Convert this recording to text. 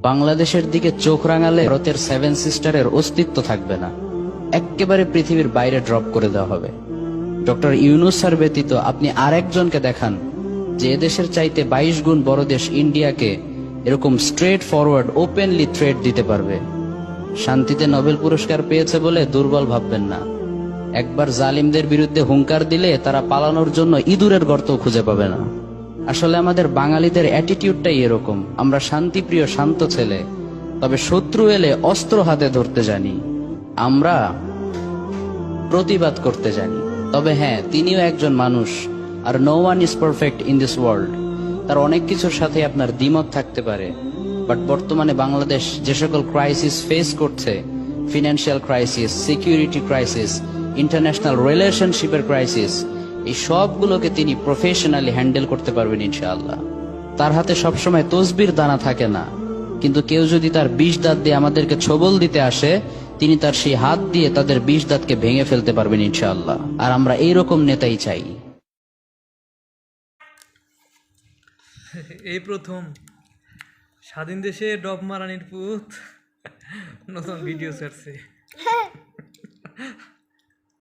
বাংলাদেশের দিকে চোখ রাঙালে ভারতের সেভেন সিস্টারের অস্তিত্ব থাকবে না। এক্কেবারে পৃথিবীর বাইরে ড্রপ করে দেওয়া হবে। ডক্টর ইউনুস স্যার ব্যতীত আপনি আরেকজনকে দেখান, যে এদেশের চাইতে বাইশ গুণ বড় দেশ ইন্ডিয়াকে এরকম স্ট্রেট ফরওয়ার্ড ওপেনলি থ্রেট দিতে পারবে। শান্তিতে নোবেল পুরস্কার পেয়েছে বলে দুর্বল ভাববেন না। একবার জালিমদের বিরুদ্ধে হুঙ্কার দিলে তারা পালানোর জন্য ইঁদুরের গর্ত খুঁজে পাবে না। আসলে আমাদের বাঙালিদের অ্যাটিটিউডটাই এরকম। আমরা শান্তিপ্রিয়, শান্ত ছেলে। তবে শত্রু এলে অস্ত্র হাতে ধরতে জানি। আমরা প্রতিবাদ করতে জানি। তবে হ্যাঁ তিনিও একজন মানুষ। আর no one is perfect in this world তার অনেক কিছুর সাথে আপনার দ্বিমত থাকতে পারে। বাট বর্তমানে বাংলাদেশ যে সকল ক্রাইসিস ফেস করছে financial crisis security crisis international রিলেশনশিপের ক্রাইসিস এই সবগুলোকে তিনি প্রফেশনালি হ্যান্ডেল করতে পারবেন ইনশাআল্লাহ। তার হাতে সবসময় তসবির দানা থাকে না। কিন্তু কেউ যদি তার বিষ দাঁত দিয়ে আমাদেরকে ছবল দিতে আসে তিনি তার সেই হাত দিয়ে তাদের বিষ দাঁতকে ভেঙে ফেলতে পারবেন ইনশাআল্লাহ। আর আমরা এইরকম নেতাই চাই। এই প্রথম স্বাধীন দেশে ডব মারানির পুত নতুন ভিডিও ছাড়ছে।